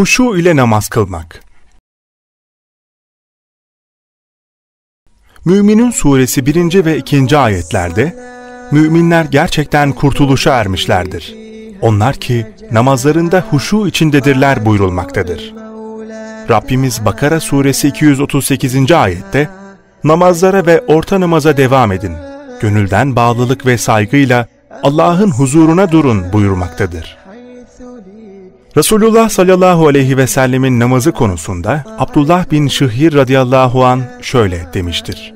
Huşu ile namaz kılmak. Müminun suresi 1. ve 2. ayetlerde müminler gerçekten kurtuluşa ermişlerdir. Onlar ki namazlarında huşu içindedirler buyurulmaktadır. Rabbimiz Bakara suresi 238. ayette namazlara ve orta namaza devam edin. Gönülden bağlılık ve saygıyla Allah'ın huzuruna durun buyurmaktadır. Resulullah sallallahu aleyhi ve sellemin namazı konusunda Abdullah bin Şıhir radıyallahu an şöyle demiştir.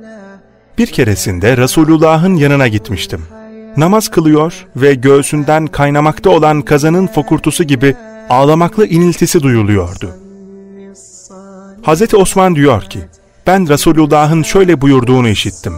Bir keresinde Resulullah'ın yanına gitmiştim. Namaz kılıyor ve göğsünden kaynamakta olan kazanın fokurtusu gibi ağlamaklı iniltisi duyuluyordu. Hz. Osman diyor ki, ben Resulullah'ın şöyle buyurduğunu işittim.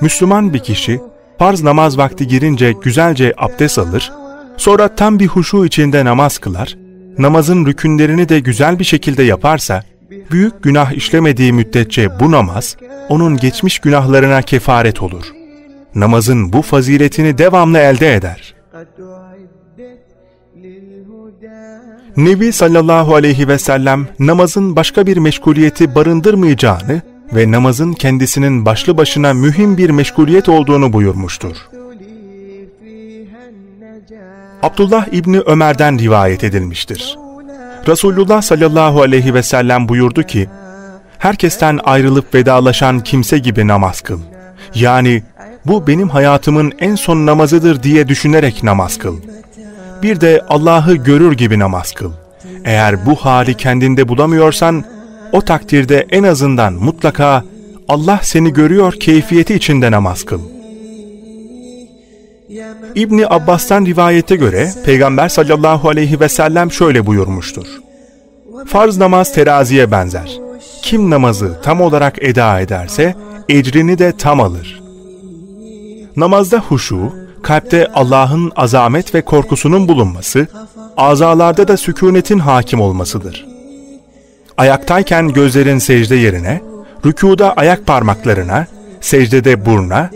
Müslüman bir kişi farz namaz vakti girince güzelce abdest alır, sonra tam bir huşu içinde namaz kılar, namazın rükünlerini de güzel bir şekilde yaparsa, büyük günah işlemediği müddetçe bu namaz, onun geçmiş günahlarına kefaret olur. Namazın bu faziletini devamlı elde eder. Nebi sallallahu aleyhi ve sellem namazın başka bir meşguliyeti barındırmayacağını ve namazın kendisinin başlı başına mühim bir meşguliyet olduğunu buyurmuştur. Abdullah İbni Ömer'den rivayet edilmiştir. Resulullah sallallahu aleyhi ve sellem buyurdu ki, herkesten ayrılıp vedalaşan kimse gibi namaz kıl. Yani bu benim hayatımın en son namazıdır diye düşünerek namaz kıl. Bir de Allah'ı görür gibi namaz kıl. Eğer bu hali kendinde bulamıyorsan, o takdirde en azından mutlaka Allah seni görüyor keyfiyeti içinde namaz kıl. İbni Abbas'tan rivayete göre Peygamber sallallahu aleyhi ve sellem şöyle buyurmuştur. Farz namaz teraziye benzer. Kim namazı tam olarak eda ederse ecrini de tam alır. Namazda huşu, kalpte Allah'ın azamet ve korkusunun bulunması, azalarda da sükunetin hakim olmasıdır. Ayaktayken gözlerin secde yerine, rükuda ayak parmaklarına, secdede burna,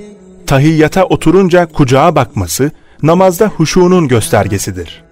tahiyyata oturunca kucağa bakması, namazda huşunun göstergesidir.